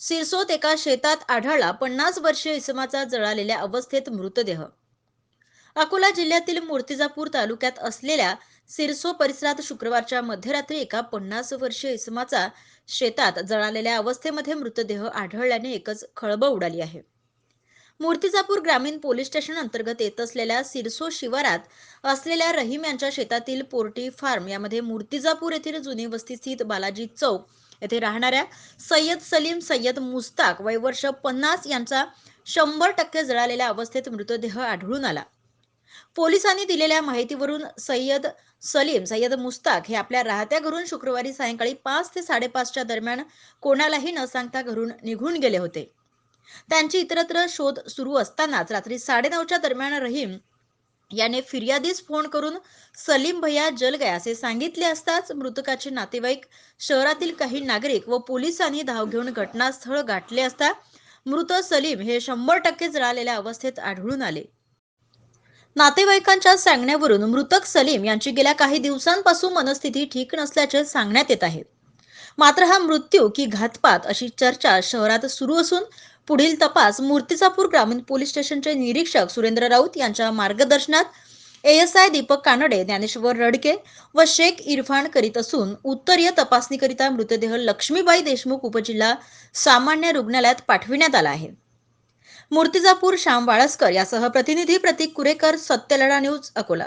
सिरसोत एका शेतात आढळला पन्नास वर्षीय इसमाचा जळालेल्या अवस्थेत मृतदेह. अकोला जिल्ह्यातील मूर्तिजापूर तालुक्यात असलेल्या सिरसो परिसरात शुक्रवारच्या मध्यरात्री एका पन्नास वर्षीय इसमाचा शेतात जळालेल्या अवस्थेमध्ये मृतदेह आढळल्याने एकच खळबळ उडाली आहे. मूर्तिजापूर ग्रामीण पोलीस स्टेशन अंतर्गत येत असलेल्या सिरसो शिवारात असलेल्या रहीम यांच्या शेतातील पोर्टी फार्म यामध्ये मूर्तिजापूर येथील जुनी वस्ती स्थित बालाजी चौक येथे राहणाऱ्या सय्यद सलीम सय्यद मुस्ताक वय वर्ष पन्नास यांचा शंभर टक्के जळालेल्या अवस्थेत मृतदेह आढळून आला. पोलिसांनी दिलेल्या माहितीवरून सय्यद सलीम सय्यद मुस्ताक हे आपल्या राहत्या घरून शुक्रवारी सायंकाळी पाच ते साडेपाचच्या दरम्यान कोणालाही न सांगता घरून निघून गेले होते. त्यांची इतरत्र शोध सुरू असतानाच रात्री साडेनऊच्या दरम्यान रहीम याने फिर्यादीस फोन करून सलीम भैया जल गया असे सांगितले असताच मृतकाचे नातेवाईक शहरातील काही नागरिक व पोलिसांनी धाव घेऊन घटनास्थळ गाठले असता मृत सलीम हे शंभर टक्के जळालेल्या अवस्थेत आढळून आले. नातेवाईकांच्या सांगण्यावरून मृतक सलीम यांची गेल्या काही दिवसांपासून मनस्थिती ठीक नसल्याचे सांगण्यात येत आहे. मात्र हा मृत्यू की घातपात अशी चर्चा शहरात सुरू असून पुढील तपास मूर्तिजापूर ग्रामीण पोलीस स्टेशनचे निरीक्षक सुरेंद्र राऊत यांच्या मार्गदर्शनात एएसआय दीपक कानडे ज्ञानेश्वर रडके व शेख इरफान करीत असून उत्तरीय तपासणीकरिता मृतदेह लक्ष्मीबाई देशमुख उपजिल्हा सामान्य रुग्णालयात पाठविण्यात आला आहे. मूर्तिजापूर श्याम वाळसकर यासह प्रतिनिधी प्रतीक कुरेकर सत्यलढा न्यूज अकोला.